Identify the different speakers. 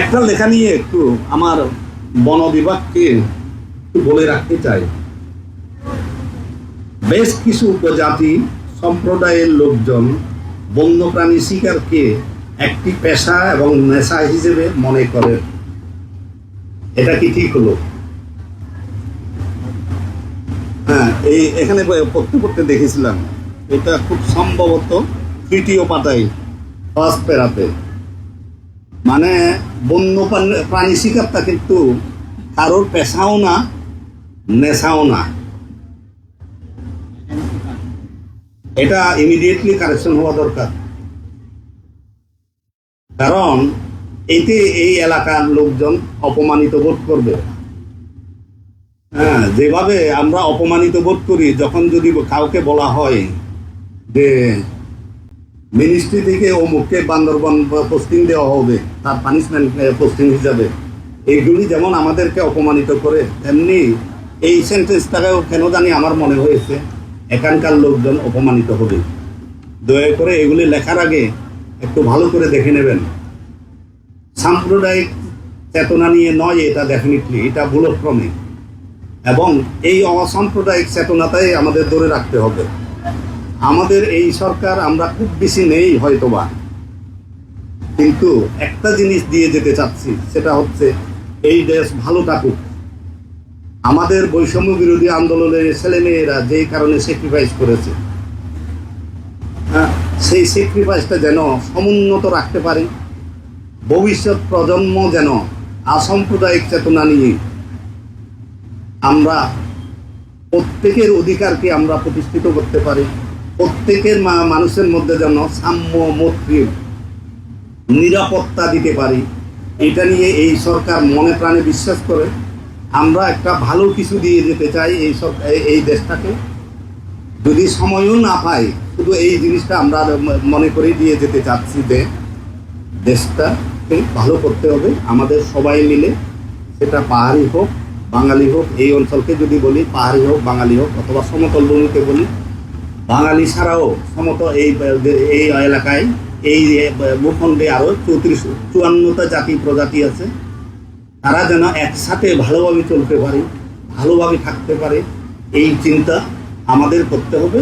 Speaker 1: একটা লেখা নিয়ে একটু আমার বন বিভাগকে একটু বলে রাখতে চাই। বেশ কিছু উপজাতি সম্প্রদায়ের লোকজন বন্যপ্রাণী শিকারকে একটি পেশা এবং নেশা হিসেবে মনে করে। এটা কি ঠিক হলো? হ্যাঁ এই এখানে পড়তে পড়তে দেখেছিলাম। এটা খুব সম্ভবত তৃতীয় পাতায় ফার্স্ট প্যারাতে মানে বন্য প্রাণী শিকারটা কিন্তু কারোর পেশাও না, নেশাও না। এটা ইমিডিয়েটলি কারেকশন হওয়া দরকার। কারণ এতে এই এলাকার লোকজন অপমানিত বোধ করবে। হ্যাঁ যেভাবে আমরা অপমানিত বোধ করি, যখন যদি কাউকে বলা হয় যে মিনিস্ট্রি থেকে অমুককে বান্দরবান পোস্টিং দেওয়া হবে, তার পানিশমেন্ট পোস্টিং হিসাবে। এইগুলি যেমন আমাদেরকে অপমানিত করে, তেমনি এই সেন্টেন্সটাকেও কেন জানি আমার মনে হয়েছে, এখানকার লোকজন অপমানিত হবে। দয়া করে এগুলি লেখার আগে একটু ভালো করে দেখে নেবেন। সাম্প্রদায়িক চেতনা নিয়ে নয় এটা ডেফিনেটলি এটা ভুলক্রমে। এবং এই অসাম্প্রদায়িক চেতনাটাই আমাদের ধরে রাখতে হবে। আমাদের এই সরকার আমরা খুব বেশি নেই হয়তোবা। কিন্তু একটা জিনিস দিয়ে যেতে চাচ্ছি সেটা হচ্ছে এই দেশ ভালো থাকুক। আমাদের বৈষম্য বিরোধী আন্দোলনের ছেলেমেয়েরা যেই কারণে স্যাক্রিফাইস করেছে হ্যাঁ, সেই স্যাক্রিফাইসটা যেন সমুন্নত রাখতে পারি। ভবিষ্যৎ প্রজন্ম যেন আসাম্প্রদায়িক চেতনা নিয়ে আমরা প্রত্যেকের অধিকারকে আমরা প্রতিষ্ঠিত করতে পারি। প্রত্যেকের মানুষের মধ্যে যেন সাম্য মৈত্রী নিরাপত্তা দিতে পারি, এটা নিয়ে এই সরকার মনে প্রাণে বিশ্বাস করে। আমরা একটা ভালো কিছু দিয়ে যেতে চাই এই সব, এই- এই দেশটাকে। যদি সময়ও না পাই, শুধু এই জিনিসটা আমরা মনে করে দিয়ে যেতে চাচ্ছি যে দেশটাকে ভালো করতে হবে। আমাদের সবাই মিলে সেটা পাহাড়ি হোক, বাঙালি হোক, এই অঞ্চলকে যদি বলি পাহাড়ি হোক, বাঙালি হোক, অথবা সমতল ভূমিতে বলি বাঙালি ছাড়াও সমত এই এই এলাকায় এই ভূখণ্ডে আরও চৌত্রিশ, চুয়ান্নটা জাতি প্রজাতি আছে। তারা যেন একসাথে ভালোভাবে চলতে পারে, ভালোভাবে থাকতে পারে, এই চিন্তা আমাদের করতে হবে।